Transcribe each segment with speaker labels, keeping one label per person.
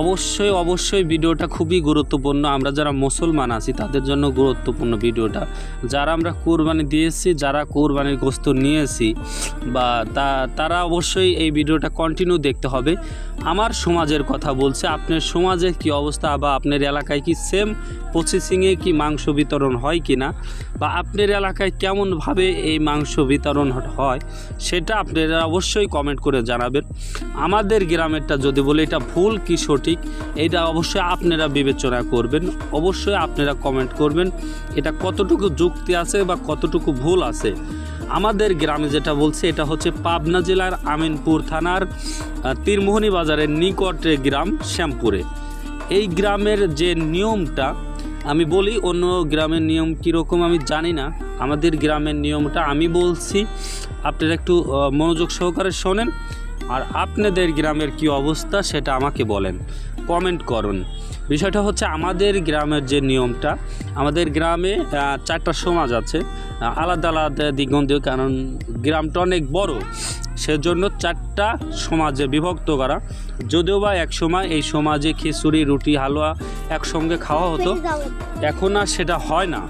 Speaker 1: অবশ্যই অবশ্যই ভিডিওটা খুবই গুরুত্বপূর্ণ। আমরা যারা মুসলমান আছি, তাদের জন্য গুরুত্বপূর্ণ ভিডিওটা। যারা আমরা কোরবানি দিয়েছি, যারা কোরবানির গোস্ত নিয়েছি, বা তা, তারা অবশ্যই এই ভিডিওটা কন্টিনিউ দেখতে হবে। আমার সমাজের কথা বলছে, আপনার সমাজের কি অবস্থা, বা আপনার এলাকায় কি সেম প্রসেসিংয়ে কি মাংস বিতরণ হয় কি না বা আপনার এলাকায় কেমনভাবে এই মাংস বিতরণ হয়, সেটা আপনারা অবশ্যই কমেন্ট করে জানাবেন। আমাদের গ্রামেরটা যদি বলে, এটা ভুল কি সঠিক এটা অবশ্যই আপনারা বিবেচনা করবেন। অবশ্যই আপনারা কমেন্ট করবেন, এটা কতটুকু যুক্তি আছে বা কতটুকু ভুল আছে। আমাদের গ্রামে যেটা বলছে, এটা হচ্ছে পাবনা জেলার আমিনপুর থানার তীরমোহনী বাজারের নিকটে গ্রাম শ্যামপুরে। এই গ্রামের যে নিয়মটা, আমি বলি অন্য গ্রামের নিয়ম কীরকম আমি জানি না। আমাদের গ্রামের নিয়মটা আমি বলছি, আপনারা একটু মনোযোগ সহকারে শোনেন। আর আপনাদের গ্রামের কি অবস্থা সেটা আমাকে বলেন। কমেন্ট করুন। বিষয়টা হচ্ছে আমাদের গ্রামের যে নিয়মটা আমাদের গ্রামে চারটা সমাজ আছে আলাদা আলাদা দিগন্তীয় কারণ গ্রামটা অনেক বড়। সেজন্য চারটা সমাজে বিভক্ত করা। যদিও বা এক সময় এই সমাজে খিচুড়ি রুটি হালুয়া একসঙ্গে খাওয়া হতো। এখন আর সেটা হয় না।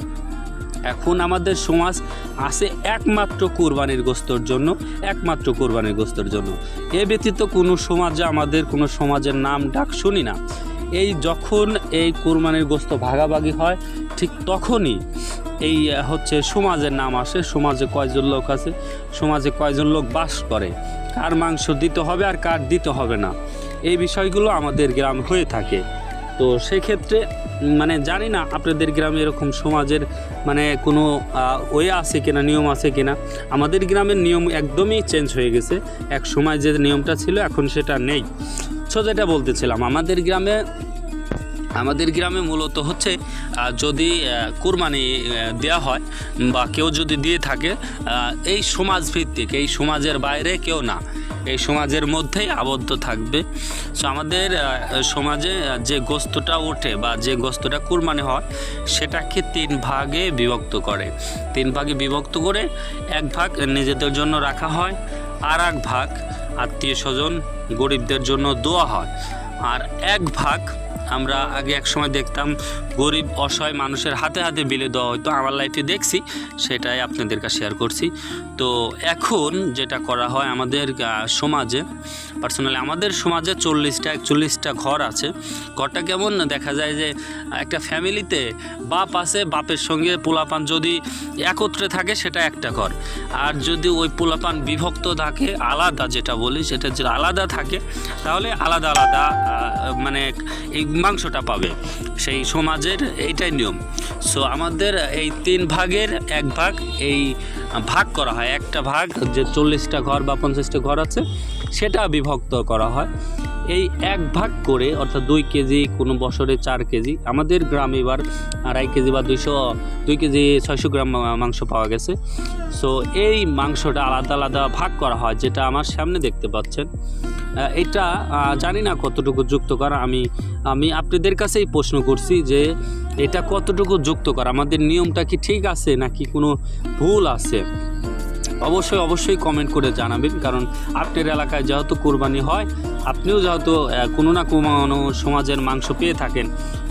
Speaker 1: এখন আমাদের সমাজ আছে একমাত্র কোরবানির গোস্তর জন্য, একমাত্র কোরবানির গোস্তর জন্য। এ ব্যতীত কোনো সমাজে আমাদের, কোনো সমাজের নাম ডাক শুনি না। এই যখন এই কোরবানির গোস্ত ভাগাভাগি হয়, ঠিক তখনই এই হচ্ছে সমাজের নাম আসে, সমাজে কয়জন লোক আছে, সমাজে কয়জন লোক বাস করে, কার মাংস দিতে হবে আর কার দিতে হবে না। এই বিষয়গুলো আমাদের গ্রাম হয়ে থাকে। তো সেক্ষেত্রে মানে জানি না আপনাদের গ্রামে এরকম সমাজের মানে কোনো ওয়ে আছে কিনা, নিয়ম আছে কিনা। আমাদের গ্রামের নিয়ম একদমই চেঞ্জ হয়ে গেছে। এক সময় যে নিয়মটা ছিল, এখন সেটা নেই। সো যেটা বলতেছিলাম, আমাদের গ্রামে আমাদের গ্রামে মূলত হচ্ছে যদি কোরবানি দেওয়া হয় বা কেউ যদি দিয়ে থাকে এই সমাজ ভিত্তিক এই সমাজের বাইরে কেউ না। এই সমাজের মধ্যেই আবদ্ধ থাকবে। সো আমাদের সমাজে যে গোস্তটা ওঠে বা যে গোস্তটা কুরবানি হয়, সেটাকে তিন ভাগে বিভক্ত করে। তিন ভাগে বিভক্ত করে এক ভাগ নিজেদের জন্য রাখা হয়, আর এক ভাগ আত্মীয় স্বজন গরিবদের জন্য দোয়া হয়। আর এক ভাগ আমরা আগে এক সময় দেখতাম গরিব, অসহায় মানুষের হাতে হাতে বিলে দেওয়া হয়তো আমার লাইফে দেখছি, সেটাই আপনাদের কাছে শেয়ার করছি। তো এখন যেটা করা হয় আমাদের সমাজে পার্সোনালি আমাদের সমাজে চল্লিশটা, একচল্লিশটা ঘর আছে। ঘরটা কেমন? দেখা যায় যে, একটা ফ্যামিলিতে বাপ আছে, বাপের সঙ্গে পোলাপান যদি একত্রে থাকে, সেটা একটা ঘর। আর যদি ওই পোলাপান বিভক্ত থাকে, আলাদা যেটা বলি, সেটা যদি আলাদা থাকে, তাহলে আলাদা আলাদা মানে এই মাংসটা পাবে। সেই সমাজের এইটাই নিয়ম। সো আমাদের এই তিন ভাগের এক ভাগ, এই ভাগ করা হয়। একটা ভাগ যে চল্লিশটা ঘর বা পঞ্চাশটা ঘর আছে, সেটা বিভক্ত করা হয়। এই এক ভাগ করে, অর্থাৎ দুই কেজি কোনো বছরে চার কেজি, আমাদের গ্রামে এবার আড়াই কেজি বা দুইশো, দুই কেজি ছয়শো গ্রাম মাংস পাওয়া গেছে। সো এই মাংসটা আলাদা আলাদা ভাগ করা হয়, যেটা আমার সামনে দেখতে পাচ্ছেন। এটা জানি না কতটুকু যুক্ত করা। আমি আমি আপনাদের কাছেই প্রশ্ন করছি যে এটা কতটুকু যুক্ত করা? আমাদের নিয়মটা কি ঠিক আছে নাকি কোনো ভুল আছে? অবশ্যই অবশ্যই কমেন্ট করে জানাবেন, কারণ আপনার এলাকায় যেহেতু কোরবানি হয়, আপনিও যেহেতু কোনো না কোনো সমাজের মাংস পেয়ে থাকেন।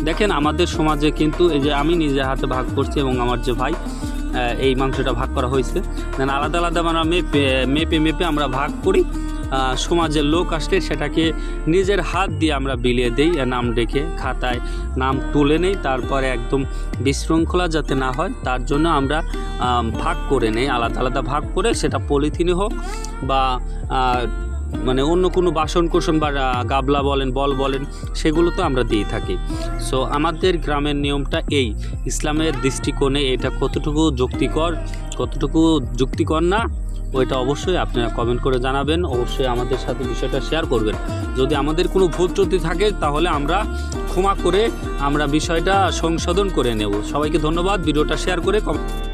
Speaker 1: দেখেন, আমাদের সমাজে কিন্তু এই যে আমি নিজের হাতে ভাগ করছি এবং আমার যে ভাই এই মাংসটা ভাগ করা হয়েছে। আলাদা আলাদা আমরা মেপে মেপে মেপে আমরা ভাগ করি। সমাজের লোক আসলে সেটাকে নিজের হাত দিয়ে আমরা বিলিয়ে দেই নাম ডেকে খাতায় নাম তুলে নেই, তারপরে একদম বিশৃঙ্খলা যাতে না হয়, তার জন্য আমরা ভাগ করে নেই, আলাদা আলাদা ভাগ করে সেটা পলিথিনে হোক বা মানে অন্য কোনো বাসন কোসন বা গাবলা বলেন, বল বলেন, সেগুলো তো আমরা দিয়ে থাকি। সো আমাদের গ্রামের নিয়মটা এই, ইসলামের দৃষ্টিকোণে এটা কতটুকু যুক্তিকর কতটুকু যুক্তিকর না ওইটা অবশ্যই আপনারা কমেন্ট করে জানাবেন। অবশ্যই আমাদের সাথে বিষয়টা শেয়ার করবেন। যদি আমাদের কোনো ভুল ত্রুটি থাকে, তাহলে আমরা ক্ষমা করে আমরা বিষয়টা সংশোধন করে নেব। সবাইকে ধন্যবাদ। ভিডিওটা শেয়ার করে কম-